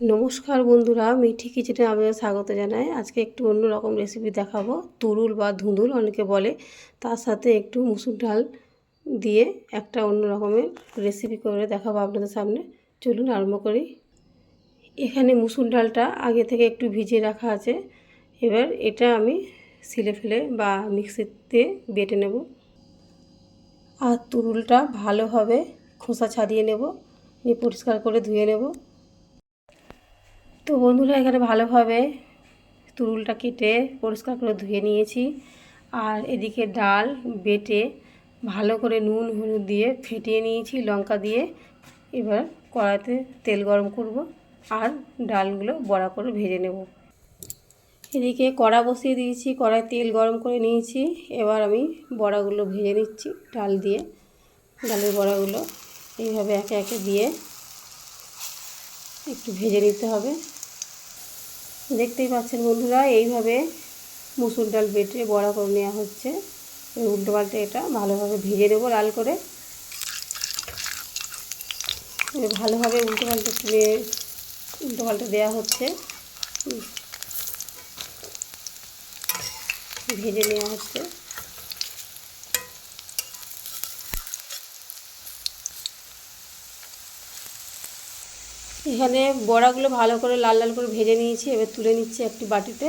নমস্কার বন্ধুরা, মিঠি কিচেনে আপনাদের স্বাগত জানাই। আজকে একটু অন্য রকম রেসিপি দেখাবো। তুরুল বা ধুঁদুল অনেকে বলে। তার সাথে একটু মুসুর ডাল দিয়ে একটা অন্য রকমের রেসিপি করে দেখাবো আপনাদের সামনে। চলুন আরম্ভ করি। এখানে মুসুর ডালটা আগে থেকে একটু ভিজিয়ে রাখা আছে। এবার এটা আমি সিলে ফেলে বা মিক্সিতে বেটে নেব। আর তুরুলটা ভালোভাবে খোসা ছাড়িয়ে নেব। নিয়ে পরিষ্কার করে ধুয়ে নেব। তো বন্ধুরা, এখানে ভালোভাবে তুরুলটা কেটে পরিষ্কার করে ধুয়ে নিয়েছি। আর এদিকে ডাল বেটে ভালো করে নুন, হলুদ দিয়ে ফেটিয়ে নিয়েছি, লঙ্কা দিয়ে। এবার কড়াইতে তেল গরম করব আর ডালগুলো বড়া করে ভেজে নেব। এদিকে কড়া বসিয়ে দিয়েছি, কড়াই তেল গরম করে নিয়েছি। এবার আমি বড়াগুলো ভেজে নিচ্ছি ডাল দিয়ে। ডালের বড়াগুলো এইভাবে একে একে দিয়ে একটু ভেজে নিতে হবে। দেখতেই পাচ্ছেন বন্ধুরা, এইভাবে মুসুর ডাল বেটে বড়া করে নেওয়া হচ্ছে। উল্টো পাল্টে এটা ভালোভাবে ভেজে দেবো লাল করে। ভালোভাবে উল্টো পাল্টে উল্টো পাল্টে দেওয়া হচ্ছে। ভেজে নেওয়া হচ্ছে। এখানে বড়াগুলো ভালো করে লাল লাল করে ভেজে নিয়েছি, এবার তুলে নিচ্ছি একটি বাটিতে।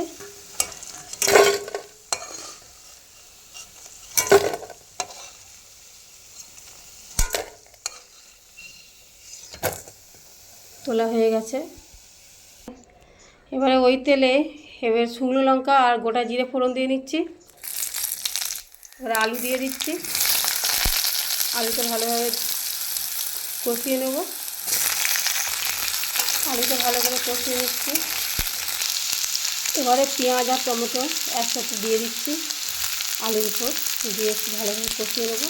তোলা হয়ে গেছে। এবারে ওই তেলে এবার শুকনো লঙ্কা আর গোটা জিরে ফোড়ন দিয়ে নিচ্ছি। এবারে আলু দিয়ে দিচ্ছি। আলুটা ভালোভাবে কষিয়ে নেব। আলুটা ভালো করে কষিয়ে নিচ্ছি। এবারে পেঁয়াজ আর টমেটো একসাথে দিয়ে দিচ্ছি। আলুর উপর দিয়ে একটু ভালোভাবে কষিয়ে নেব।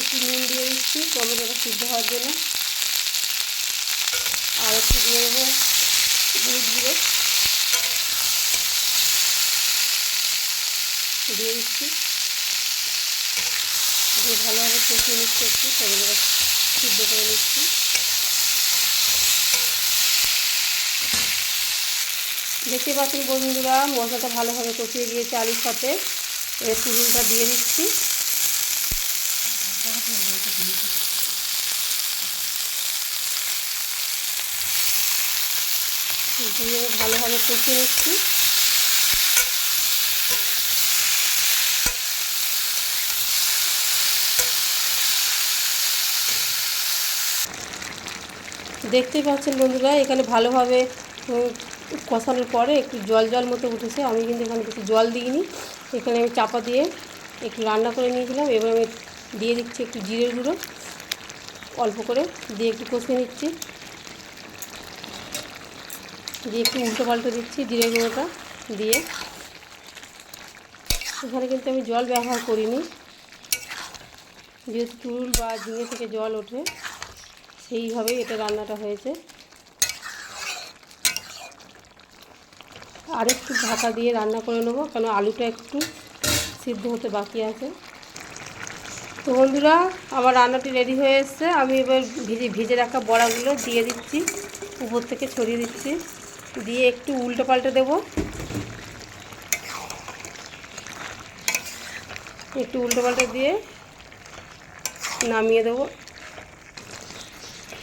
একটু নুন দিয়ে দিচ্ছি টমেটোটা সিদ্ধ হওয়ার জন্য। আর একটু দিয়ে দেবো হলুদ গুঁড়ো। দিয়ে দিচ্ছি। দিয়ে ভালোভাবে কষিয়ে নিচ্ছি একটু টমেটোটা সিদ্ধ করে নিচ্ছি। দেখতে পাচ্ছেন বন্ধুরা, মশলাটা ভালোভাবে কষিয়ে দিয়েছি আলুর সাথে। এর তুলুনটা দিয়ে দিচ্ছি। দিয়ে ভালোভাবে কষিয়ে নিচ্ছি। দেখতেই পাচ্ছেন বন্ধুরা, এখানে ভালোভাবে কষানোর পরে একটু জল জল মতো উঠেছে। আমি কিন্তু এখানে কিছু জল দিইনি। এখানে আমি চাপা দিয়ে একটু রান্না করে নিয়েছিলাম। এবার আমি দিয়ে দিচ্ছি একটু জিরের গুঁড়ো। অল্প করে দিয়ে একটু কষিয়ে নিচ্ছি। দিয়ে একটু উল্টো পাল্টে দিচ্ছি জিরে গুঁড়োটা দিয়ে। এখানে কিন্তু আমি জল ব্যবহার করিনি। যেহেতু চুল বা ঝিঙে থেকে জল ওঠে সেইভাবেই এটা রান্নাটা হয়েছে। আর একটু ঢাকা দিয়ে রান্না করে নেব, কেন আলুটা একটু সিদ্ধ হতে বাকি আছে। তো বন্ধুরা, আমার রান্নাটি রেডি হয়ে এসছে। আমি এবার ভিজে ভিজে রাখা বড়াগুলো দিয়ে দিচ্ছি, উপর থেকে ছড়িয়ে দিচ্ছি। দিয়ে একটু উল্টো পাল্টে দেবো। একটু উল্টো পাল্টে দিয়ে নামিয়ে দেবো।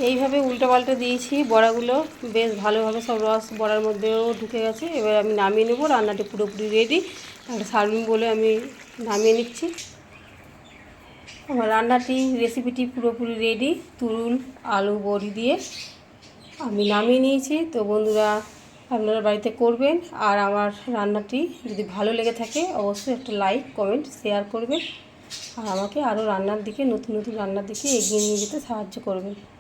এইভাবে উল্টো পাল্টে দিয়েছি, বড়াগুলো বেশ ভালোভাবে সব রস বড়ার মধ্যেও ঢুকে গেছে। এবার আমি নামিয়ে নেব, রান্নাটি পুরোপুরি রেডি একটা সার্ভিং বলে আমি নামিয়ে নিচ্ছি। আমার রান্নাটি রেসিপিটি পুরোপুরি রেডি তুরুল, আলু, বড়ি দিয়ে আমি নামিয়ে নিয়েছি। তো বন্ধুরা, আপনারা বাড়িতে করবেন। আর আমার রান্নাটি যদি ভালো লেগে থাকে, অবশ্যই একটা লাইক কমেন্ট শেয়ার করবেন। আর আমাকে আরও রান্নার দিকে, নতুন নতুন রান্নার দিকে এগিয়ে নিয়ে যেতে সাহায্য করবেন।